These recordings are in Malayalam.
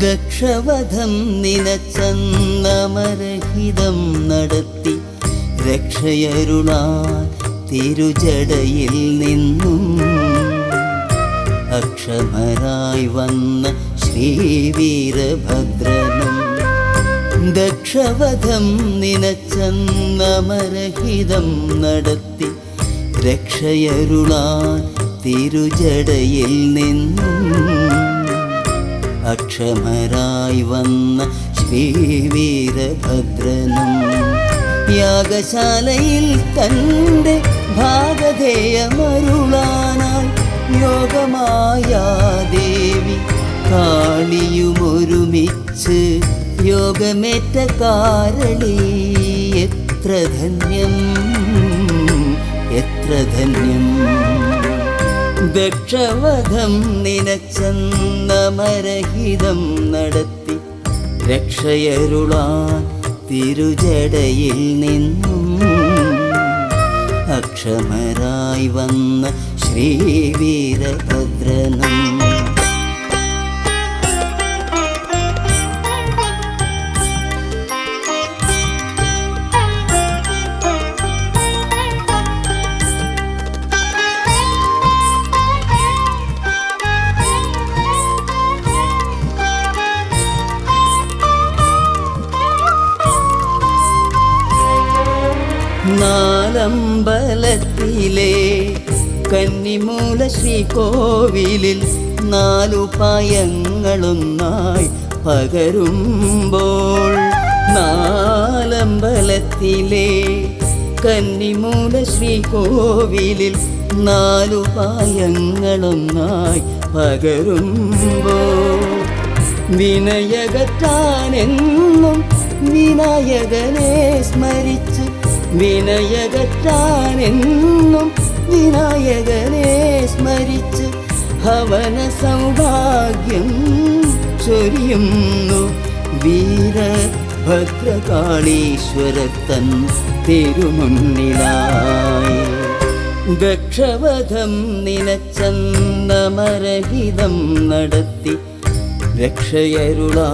ദക്ഷവധം നിനച്ചന്നമരഹിതം നടത്തി രക്ഷയരുളാൻ തിരുജടയിൽ നിന്നും അക്ഷമരായി വന്ന ശ്രീവീരഭദ്രനും ദക്ഷവധം നിനച്ചന്നമരഹിതം നടത്തി രക്ഷയരുളാൻ തിരുജടയിൽ നിന്നും അക്ഷമരായി വന്ന ശ്രീവീരഭദ്രനും യാഗശാലയിൽ തന്റെ ഭാഗധേയമരുളാനായി യോഗമായ ദേവി കാളിയുമൊരുമിച്ച് യോഗമേറ്റ കാരളി. എത്ര ധന്യം എത്ര ധന്യം. ദക്ഷവധം നിനച്ചന്നമരഹിതം നടത്തി രക്ഷയരുളാൻ തിരുജടയിൽ നിന്നും അക്ഷമരായി വന്ന ശ്രീവീരഭദ്രനും നാലമ്പലത്തിലെ കന്നിമൂല ശ്രീകോവിലിൽ നാലു പായങ്ങളൊന്നായി പകരുമ്പോൾ നാലമ്പലത്തിലെ കന്നിമൂല ശ്രീകോവിലിൽ നാലു പായങ്ങളൊന്നായി പകരുമ്പോൾ വിനയകറ്റാനെന്നും വിനായകനെ സ്മരിച്ച് വിനയകറ്റാനെന്നും വിനായകനെ സ്മരിച്ച് ഹവന സൗഭാഗ്യം ചൊരിയുന്നു. വീര ഭദ്രകാളീശ്വരത്തൻ തിരുമുന്നിലായി. ദക്ഷവധം നിനച്ചന്ദമരഹിതം നടത്തി രക്ഷയരുളാ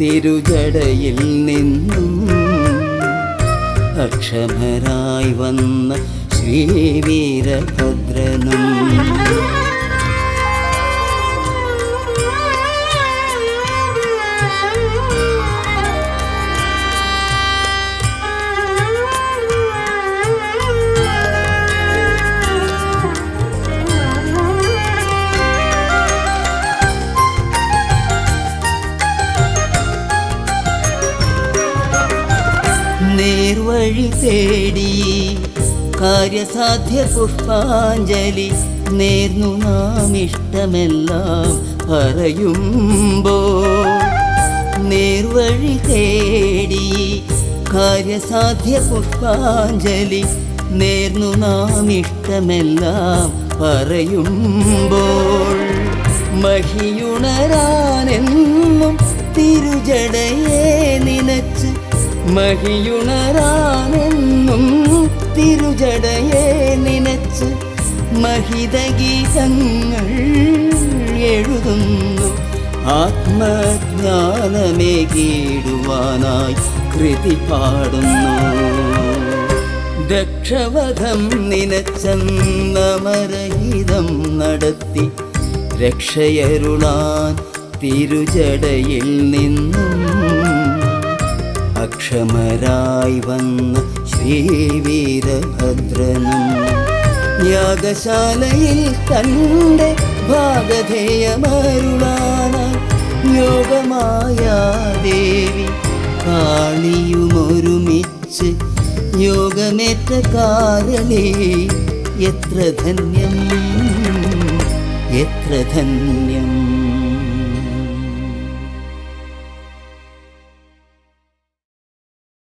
തിരുജടയിൽ നിന്നും അക്ഷമരായി വന്ന ശ്രീവീരഭദ്രനും. നേർവഴി തേടി കാര്യസാധ്യ പുഷ്പാഞ്ജലി നേർന്നു നാം ഇഷ്ടമെല്ലാം പറയുമ്പോൾ നേർവഴി തേടി കാര്യസാധ്യ പുഷ്പാഞ്ജലി നേർന്നു നാം ഇഷ്ടമെല്ലാം പറയുമ്പോൾ. മഹിയുണരാനെന്നും തിരുജടയെ നിനച്ച് മഹിയുണരാനെന്നും തിരുജടയെ നിനച്ച് മഹിതഗീതങ്ങൾ എഴുതുന്നു. ആത്മജ്ഞാനമേ കേടുവാനായി കൃതി പാടുന്നു. ദക്ഷവധം നിനച്ചന്നമരഹിതം നടത്തി രക്ഷയരുളാൻ തിരുജടയിൽ നിന്നും അക്ഷമരായി വന്ന ശ്രീവീരഭദ്രനും യാഗശാലയിൽ തന്റെ ഭാഗധേയമരുളാനായി യോഗമായ ദേവി കാളിയുമൊരുമിച്ച് യോഗമേറ്റ കാരണേ എത്ര ധന്യം എത്ര ധന്യം.